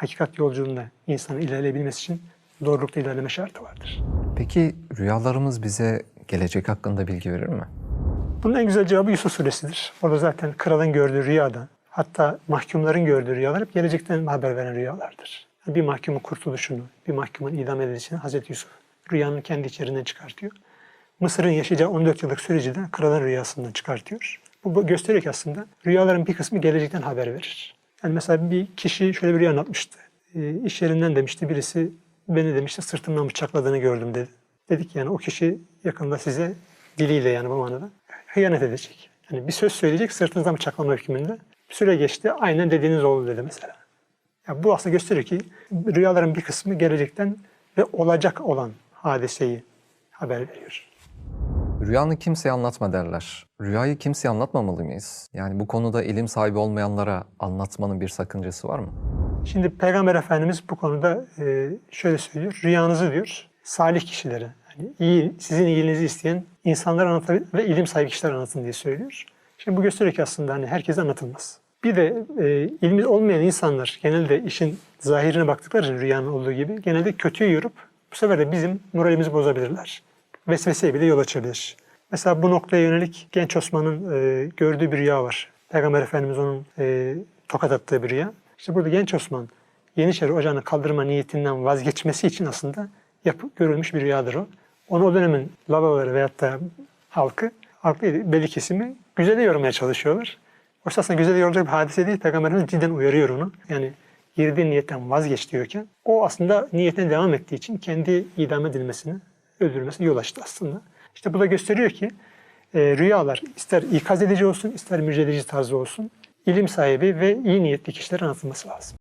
hakikat yolculuğunda insanın ilerleyebilmesi için doğrulukta ilerleme şartı vardır. Peki rüyalarımız bize gelecek hakkında bilgi verir mi? Bunun en güzel cevabı Yusuf suresidir. Orada zaten kralın gördüğü rüyada, hatta mahkumların gördüğü rüyalar hep gelecekten haber veren rüyalardır. Bir mahkumun kurtuluşunu, bir mahkumun idam edilişini Hazreti Yusuf rüyanın kendi içeriğinden çıkartıyor. Mısır'ın yaşayacağı 14 yıllık süreci de kralın rüyasından çıkartıyor. Bu gösteriyor ki aslında rüyaların bir kısmı gelecekten haber verir. Yani mesela bir kişi şöyle bir anlatmıştı. E, iş yerinden demişti birisi beni demişti sırtımdan bıçakladığını gördüm dedi. Dedik yani o kişi yakında size diliyle yani bu manada hıyanet edecek. Yani bir söz söyleyecek sırtınızdan bıçaklama hükmünde. Süre geçti aynen dediğiniz oldu dedi mesela. Ya bu aslında gösteriyor ki rüyaların bir kısmı gelecekten ve olacak olan hadiseyi haber veriyor. Rüyanı kimseye anlatma derler. Rüyayı kimseye anlatmamalı mıyız? Yani bu konuda ilim sahibi olmayanlara anlatmanın bir sakıncası var mı? Şimdi Peygamber Efendimiz bu konuda e, şöyle söylüyor. Rüyanızı diyor salih kişilere, yani iyi, sizin iyiliğinizi isteyen insanlara anlatın ve ilim sahibi kişilere anlatın diye söylüyor. Şimdi bu gösteriyor ki aslında hani herkese anlatılmaz. Bir de e, ilmi olmayan insanlar genelde işin zahirine baktıkları için rüyanın olduğu gibi genelde kötüyü yorup bu sefer de bizim moralimizi bozabilirler. Vesveseye bile yol açabilir. Mesela bu noktaya yönelik genç Osman'ın e, gördüğü bir rüya var. Peygamber Efendimiz onun e, tokat attığı bir rüya. İşte burada genç Osman Yeniçeri Ocağı'nı kaldırma niyetinden vazgeçmesi için aslında yapı, görülmüş bir rüyadır o. Onu o dönemin lavaları veyahut da halkı, halk değil, belli kesimi güzele yormaya çalışıyorlar. Oysa aslında güzele yorulacak bir hadise değil. Peygamber Efendimiz cidden uyarıyor onu. Yani girdiği niyetten vazgeç diyorken o aslında niyetine devam ettiği için kendi idam edilmesini, öldürülmesine yol açtı aslında. İşte bu da gösteriyor ki e, rüyalar ister ikaz edici olsun, ister müjdeleyici tarzı olsun, ilim sahibi ve iyi niyetli kişilere anlatılması lazım.